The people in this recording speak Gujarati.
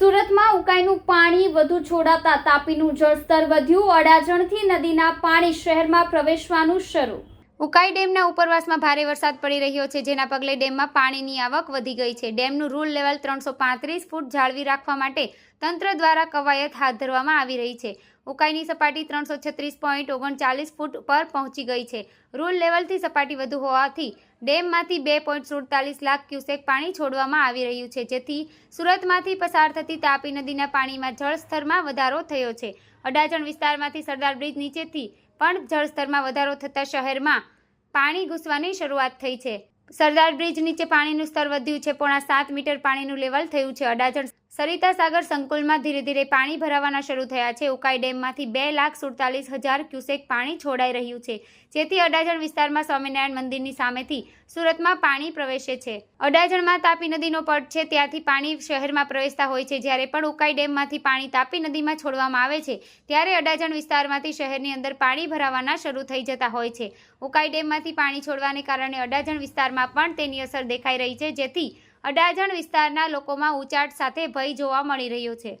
સુરતમાં ઉકાઈનું પાણી વધુ છોડાતા તાપીનું જળસ્તર વધ્યું. અડાજણથી નદીના પાણી શહેરમાં પ્રવેશવાનું શરૂ ઉકાઈ ડેમના ઉપરવાસમાં ભારે વરસાદ પડી રહ્યો છે, જેના પગલે ડેમમાં પાણીની આવક વધી ગઈ છે. ડેમનું રૂલ લેવલ ત્રણસો પાંત્રીસ ફૂટ જાળવી રાખવા માટે તંત્ર દ્વારા કવાયત હાથ ધરવામાં આવી રહી છે. ઉકાઈની સપાટી ત્રણસો ફૂટ પર પહોંચી ગઈ છે. રૂલ લેવલથી સપાટી વધુ હોવાથી ડેમમાંથી બે લાખ ક્યુસેક પાણી છોડવામાં આવી રહ્યું છે, જેથી સુરતમાંથી પસાર થતી તાપી નદીના પાણીમાં જળસ્તરમાં વધારો થયો છે. અડાજણ વિસ્તારમાંથી સરદાર બ્રિજ નીચેથી પણ જળસ્તરમાં વધારો થતાં શહેરમાં પાણી ઘૂસવાની શરૂઆત થઈ છે. સરદાર બ્રિજ નીચે પાણીનું સ્તર વધ્યું છે. પોણા સાત મીટર પાણીનું લેવલ થયું છે. અડાજણ સરિતા સાગર સંકુલમાં ધીરે ધીરે પાણી ભરાવાના શરૂ થયા છે. ઉકાઈ ડેમમાંથી બે લાખ સુડતાલીસ હજાર ક્યુસેક પાણી છોડાઈ રહ્યું છે. જેથી અડાજણ વિસ્તારમાં સ્વામિનારાયણ મંદિરની સામેથી સુરતમાં પાણી પ્રવેશે છે. અડાજણમાં તાપી નદીનો પટ છે. ત્યાંથી પાણી શહેરમાં પ્રવેશતા હોય છે. જ્યારે પણ ઉકાઈ ડેમમાંથી પાણી તાપી નદીમાં છોડવામાં આવે છે, ત્યારે અડાજણ વિસ્તારમાંથી શહેરની અંદર પાણી ભરાવાના શરૂ થઈ જતા હોય છે. ઉકાઈ ડેમમાંથી પાણી છોડવાને કારણે અડાજણ વિસ્તારમાં પણ તેની અસર દેખાઈ રહી છે. જેથી અડાજણ વિસ્તારના લોકોમાં ઉચાટ સાથે ભય જોવા મળી રહ્યો છે.